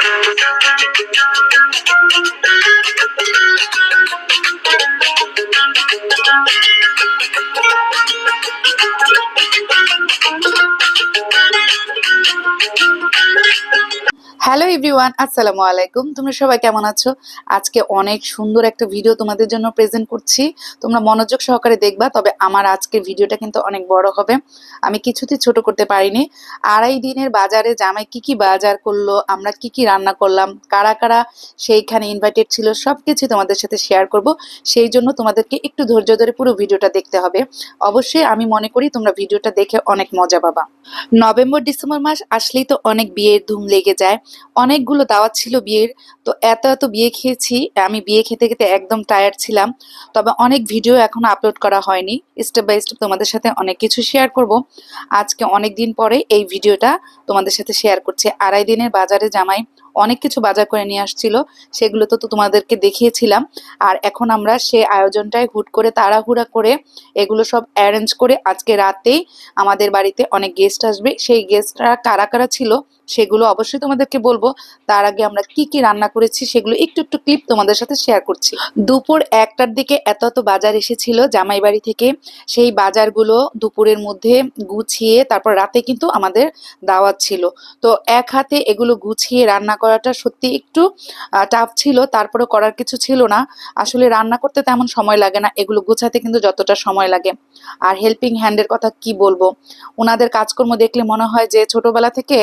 Thank you. Hello everyone, আসসালামু আলাইকুম। তোমরা সবাই কেমন আছো? আজকে অনেক সুন্দর একটা ভিডিও তোমাদের জন্য প্রেজেন্ট করছি। তোমরা মনোযোগ সহকারে দেখবা, তবে আমার আজকের ভিডিওটা কিন্তু অনেক বড় হবে। আমি কিছুতেই ছোট করতে পারিনি। আড়াই দিনের বাজারে জামাই কি কি বাজার করল, আমরা কি কি রান্না করলাম, কারা কারা সেইখানে ইনভাইটেড ছিল সব কিছু তোমাদের সাথে শেয়ার করব। সেই জন্য তোমাদেরকে একটু ধৈর্য ধরে পুরো ভিডিওটা দেখতে হবে। অবশ্যই আমি মনে করি তোমরা ভিডিওটা দেখে অনেক মজা পাবা। নভেম্বর, ডিসেম্বর মাস আসলেই তো অনেক বিয়ের ধুম লেগে যায়। অনেকগুলো দাওয়াত ছিল বিয়ের, তো এত এত বিয়ে খেয়েছি, আমি বিয়ে খেতে খেতে একদম টায়ার্ড ছিলাম। তবে অনেক ভিডিও এখনও আপলোড করা হয়নি। স্টেপ বাই স্টেপ তোমাদের সাথে অনেক কিছু শেয়ার করব। আজকে অনেক দিন পরে এই ভিডিওটা তোমাদের সাথে শেয়ার করছি। আড়াই দিনের বাজারে জামাই অনেক কিছু বাজার করে নিয়ে আসছিল, সেগুলো তো তোমাদেরকে দেখিয়েছিলাম। আর এখন আমরা সে আয়োজনটাই হুট করে তাড়াহুড়া করে এগুলো সব অ্যারেঞ্জ করে আজকে রাতেই আমাদের বাড়িতে অনেক গেস্ট আসবে। সেই গেস্টরা কারা কারা ছিল সেগুলো অবশ্যই তোমাদেরকে বলব। তার আগে আমরা কি কি রান্না করেছি সেগুলো একটু একটু ক্লিপ তোমাদের সাথে শেয়ার করছি। দুপুর একটার দিকে এত এত বাজার এসেছিল জামাই বাড়ি থেকে। সেই বাজারগুলো দুপুরের মধ্যে গুছিয়ে তারপর রাতে কিন্তু আমাদের দাওয়াত ছিল। তো এক হাতে এগুলো গুছিয়ে রান্না করাটা সত্যি একটু টাফ ছিল তারপরে করার কিছু ছিল না। আসলে রান্না করতে তেমন সময় লাগে না, এগুলো গুছাতে কিন্তু যতটা সময় লাগে। আর হেল্পিং হ্যান্ডের কথা কি বলব? ওনাদের কাজকর্ম দেখলে মনে হয় যে ছোটবেলা থেকে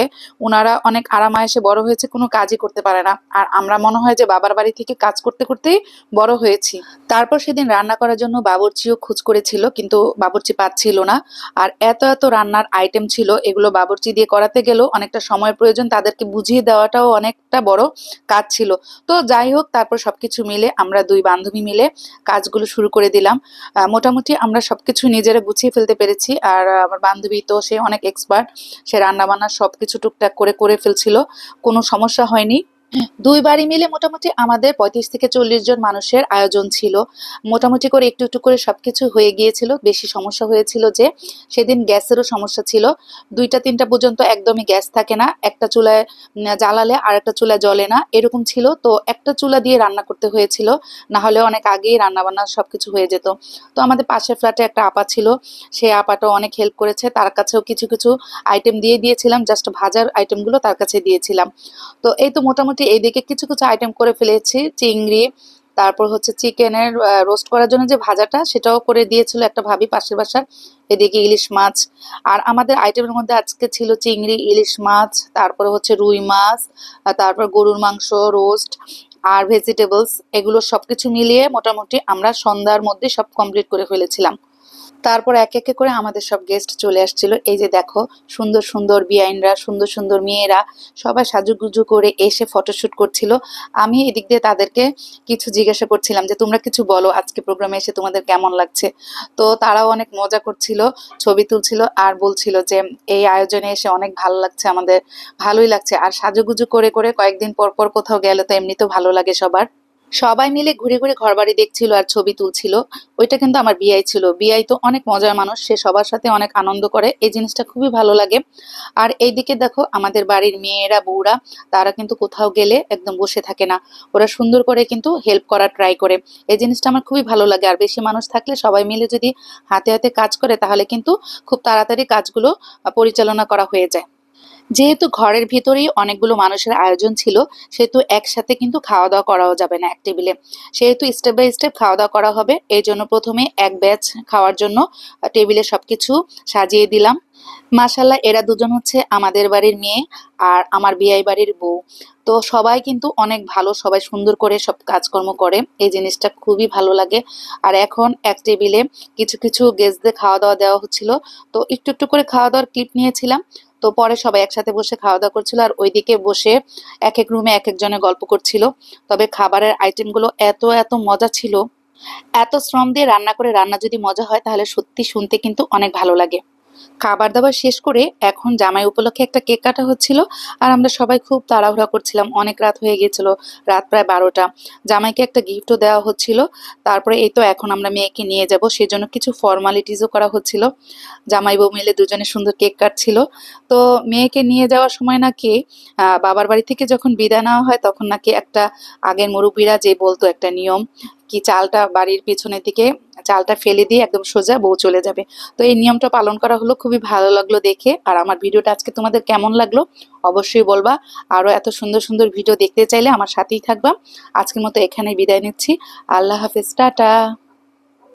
ওনারা অনেক আরামায়েসে বড় হয়েছে, কোনো কাজই করতে পারে না। আর আমরা মনে হয় যে বাবার বাড়ি থেকে কাজ করতে করতেই বড় হয়েছি। তারপর সেদিন রান্না করার জন্য বাবরচিও খোঁজ করেছিল, কিন্তু বাবরচি পাচ্ছিল না। আর এত এত রান্নার আইটেম ছিল, এগুলো বাবরচি দিয়ে করাতে গেলেও অনেকটা সময় প্রয়োজন, তাদেরকে বুঝিয়ে দেওয়াটাও অনেকটা বড় কাজ ছিল। তো যাই হোক, তারপর সবকিছু মিলে আমরা দুই বান্ধবী মিলে কাজগুলো শুরু করে দিলাম। মোটামুটি আমরা সবকিছু নিজেরা গুছিয়ে ফেলতে পেরেছি। আর আমার বান্ধবী তো সে অনেক এক্সপার্ট সে রান্না বান্না সবকিছু টুকটাক করে করে ফেলছিল। কোনো সমস্যা হয়নি। দুই বাড়ি মিলে মোটামুটি আমাদের পঁয়ত্রিশ থেকে চল্লিশ জন মানুষের আয়োজন ছিল। মোটামুটি করে একটু একটু করে সবকিছু হয়ে গিয়েছিল। বেশি সমস্যা হয়েছিল যে সেদিন গ্যাসেরও সমস্যা ছিল। দুইটা তিনটা পর্যন্ত একদমই গ্যাস থাকে না। একটা চুলায় জ্বালালে আর একটা চুলা জ্বলে না। এরকম ছিল। তো একটা চুলা দিয়ে রান্না করতে হয়েছিল। না হলে অনেক আগেই রান্না বান্না সবকিছু হয়ে যেত। তো আমাদের পাশের ফ্ল্যাটে একটা আপা ছিল। সেই আপাটাও অনেক হেল্প করেছে। তার কাছেও কিছু কিছু আইটেম দিয়ে দিয়েছিলাম। জাস্ট ভাজার আইটেমগুলো তার কাছে দিয়েছিলাম। তো এই তো মোটামুটি এইদিকে কিছু কিছু আইটেম করে ফেলেছি। চিংড়ি, তারপর হচ্ছে চিকেনের রোস্ট করার জন্য যে ভাজাটা, সেটাও করে দিয়েছিল একটা ভাবি পাশের বাসার। এদিকে ইলিশ মাছ। আর আমাদের আইটেমের মধ্যে আজকে ছিল চিংড়ি, ইলিশ মাছ, তারপরে হচ্ছে রুই মাছ তারপর গরুর মাংস রোস্ট আর ভেজিটেবলস এগুলো সবকিছু মিলিয়ে মোটামুটি আমরা সন্ধ্যার মধ্যে সব কমপ্লিট করে ফেলেছিলাম। তারপর এক একে করে আমাদের সব গেস্ট চলে আসছিল। এই যে দেখো, সুন্দর সুন্দর বিআইনরা সুন্দর সুন্দর মেয়েরা সবাই সাজুগুজু করে এসে ফটোশুট করছিল। আমি এদিক দিয়ে তাদেরকে কিছু জিজ্ঞাসা করছিলাম যে, তোমরা কিছু বলো আজকে প্রোগ্রামে এসে তোমাদের কেমন লাগছে? তো তারাও অনেক মজা করছিল, ছবি তুলছিল আর বলছিল যে, এই আয়োজনে এসে অনেক ভালো লাগছে আমাদের, ভালোই লাগছে। আর সাজুগুজু করে করে কয়েকদিন পর পর কোথাও গেলে তো এমনিতেও ভালো লাগে সবার। সবাই মিলে ঘুরে ঘুরে ঘর বাড়ি দেখছিল আর ছবি তুলছিল। ওইটা কিন্তু আমার বিআই ছিল। বিআই তো অনেক মজার মানুষ। সে সবার সাথে অনেক আনন্দ করে। এই জিনিসটা খুবই ভালো লাগে। আর এইদিকে দেখো, আমাদের বাড়ির মেয়েরা, বউরা, তারা কিন্তু কোথাও গেলে একদম বসে থাকে না। ওরা সুন্দর করে কিন্তু হেল্প করার ট্রাই করে। এই জিনিসটা আমার খুবই ভালো লাগে। আর বেশি মানুষ থাকলে সবাই মিলে যদি হাতে হাতে কাজ করে, তাহলে কিন্তু খুব তাড়াতাড়ি কাজগুলো পরিচালনা করা হয়ে যায়। যেহেতু ঘরের ভিতরেই অনেকগুলো মানুষের আয়োজন ছিল, সেহেতু একসাথে কিন্তু খাওয়া দাওয়া করাও যাবে না এক টেবিলে। সেহেতু স্টেপ বাই স্টেপ খাওয়া দাওয়া করা হবে। এই জন্য প্রথমে এক ব্যাচ খাওয়ার জন্য টেবিলে সবকিছু সাজিয়ে দিলাম। মাশাল্লাহ এরা দুজন হচ্ছে আমাদের বাড়ির মেয়ে আর আমার বিয়াই বাড়ির বউ। তো সবাই কিন্তু অনেক ভালো, সবাই সুন্দর করে সব কাজকর্ম করে। এই জিনিসটা খুবই ভালো লাগে। আর এখন এক টেবিলে কিছু কিছু গেস্টদের খাওয়া দাওয়া দেওয়া হচ্ছিল। তো একটু একটু করে খাওয়া দাওয়ার ক্লিপ নিয়েছিলাম। তো পরে সবাই একসাথে বসে খাওয়া দাওয়া করছিল আর ওইদিকে বসে এক এক রুমে এক একজনে গল্প করছিল। তবে খাবারের আইটেমগুলো এত এত মজা ছিল। এত শ্রম দিয়ে রান্না করে রান্না যদি মজা হয়, তাহলে সত্যি শুনতে কিন্তু অনেক ভালো লাগে। খাবার দাবার শেষ করে এখন জামাই উপলক্ষে একটা কেক কাটা হচ্ছিল আর আমরা সবাই খুব তাড়াহুড়া করছিলাম। অনেক রাত হয়ে গিয়েছিল রাত প্রায় বারোটা। জামাইকে একটা গিফটও দেওয়া হচ্ছিল। তারপরে এই তো এখন আমরা মেয়েকে নিয়ে যাব। সেজন্য কিছু ফর্মালিটিসও করা হচ্ছিল। জামাই বউ মিলে দুজনে সুন্দর কেক কাটছিল। তো মেয়েকে নিয়ে যাওয়ার সময় নাকি বাবার বাড়ি থেকে যখন বিদায় নেওয়া হয় তখন নাকি একটা আগের মুরব্বীরা যে বলতো একটা নিয়ম কি চালটা বাড়ির পিছনের দিকে চালটা ফেলে দিয়ে একদম সোজা বউ চলে যাবে। তো এই নিয়মটা পালন করা হলো, খুবই ভালো লাগল দেখে। আর আমার ভিডিওটা আজকে তোমাদের কেমন লাগল অবশ্যই বলবা। আরও এত সুন্দর সুন্দর ভিডিও দেখতে চাইলে আমার সাথেই থাকবা। আজকের মতো এখানে বিদায় নিচ্ছি। আল্লাহ হাফেজ, টাটা।